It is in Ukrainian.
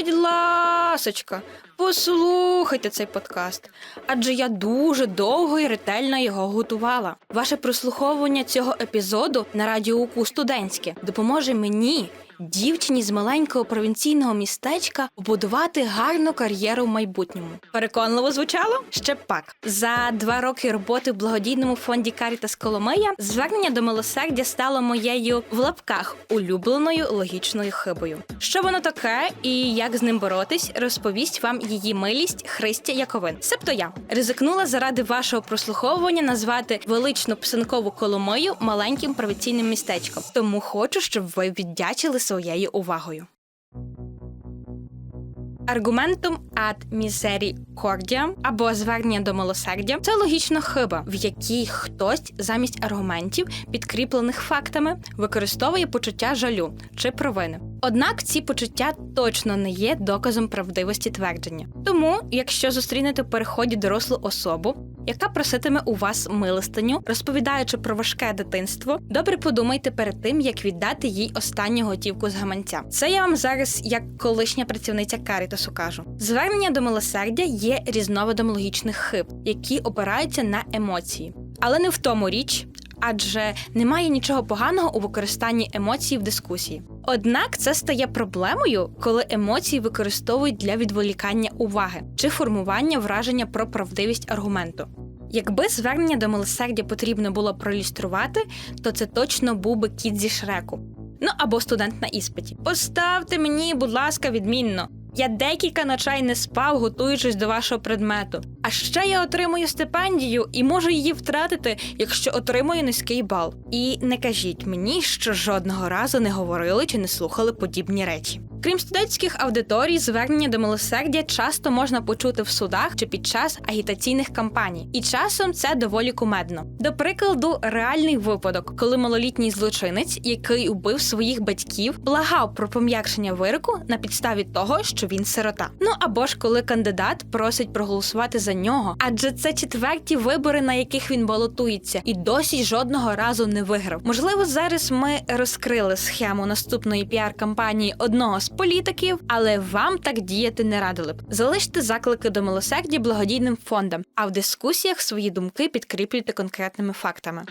будь ласочка, послухайте цей подкаст, адже я дуже довго і ретельно його готувала. Ваше прослуховування цього епізоду на радіо УКУ студентське допоможе мені, дівчині з маленького провінційного містечка, побудувати гарну кар'єру в майбутньому. Переконливо звучало? Ще пак. За два роки роботи в благодійному фонді Карітас Коломия звернення до милосердя стало моєю в лапках улюбленою логічною хибою. Що воно таке і як з ним боротись, розповість вам її милість Христя Яковин. Себто я ризикнула заради вашого прослуховування назвати величну писанкову Коломию маленьким провінційним містечком. Тому хочу, щоб ви віддячили своєю увагою. Аргументум ad misericordiam» або звернення до милосердя це логічна хиба, в якій хтось замість аргументів, підкріплених фактами, використовує почуття жалю чи провини. Однак ці почуття точно не є доказом правдивості твердження. Тому, якщо зустрінете в переході дорослу особу, яка проситиме у вас милостиню, розповідаючи про важке дитинство, добре подумайте перед тим, як віддати їй останню готівку з гаманця. Це я вам зараз, як колишня працівниця Карітасу, кажу. Звернення до милосердя є різновидом логічних хиб, які опираються на емоції, але не в тому річ. Адже немає нічого поганого у використанні емоцій в дискусії. Однак це стає проблемою, коли емоції використовують для відволікання уваги чи формування враження про правдивість аргументу. Якби звернення до милосердя потрібно було проілюструвати, то це точно був би кіт зі шреку. Ну або студент на іспиті. Поставте мені, будь ласка, відмінно. Я декілька ночей не спав, готуючись до вашого предмету. А ще я отримую стипендію і можу її втратити, якщо отримую низький бал. І не кажіть мені, що жодного разу не говорили чи не слухали подібні речі. Крім студентських аудиторій, звернення до милосердя часто можна почути в судах чи під час агітаційних кампаній, і часом це доволі кумедно. До прикладу, реальний випадок, коли малолітній злочинець, який убив своїх батьків, благав про пом'якшення вироку на підставі того, що він сирота. Ну або ж коли кандидат просить проголосувати за нього, адже це четверті вибори, на яких він балотується, і досі жодного разу не виграв. Можливо, зараз ми розкрили схему наступної піар-кампанії одного з політиків, але вам так діяти не радили б. Залиште заклики до милосердя благодійним фондам, а в дискусіях свої думки підкріплюйте конкретними фактами.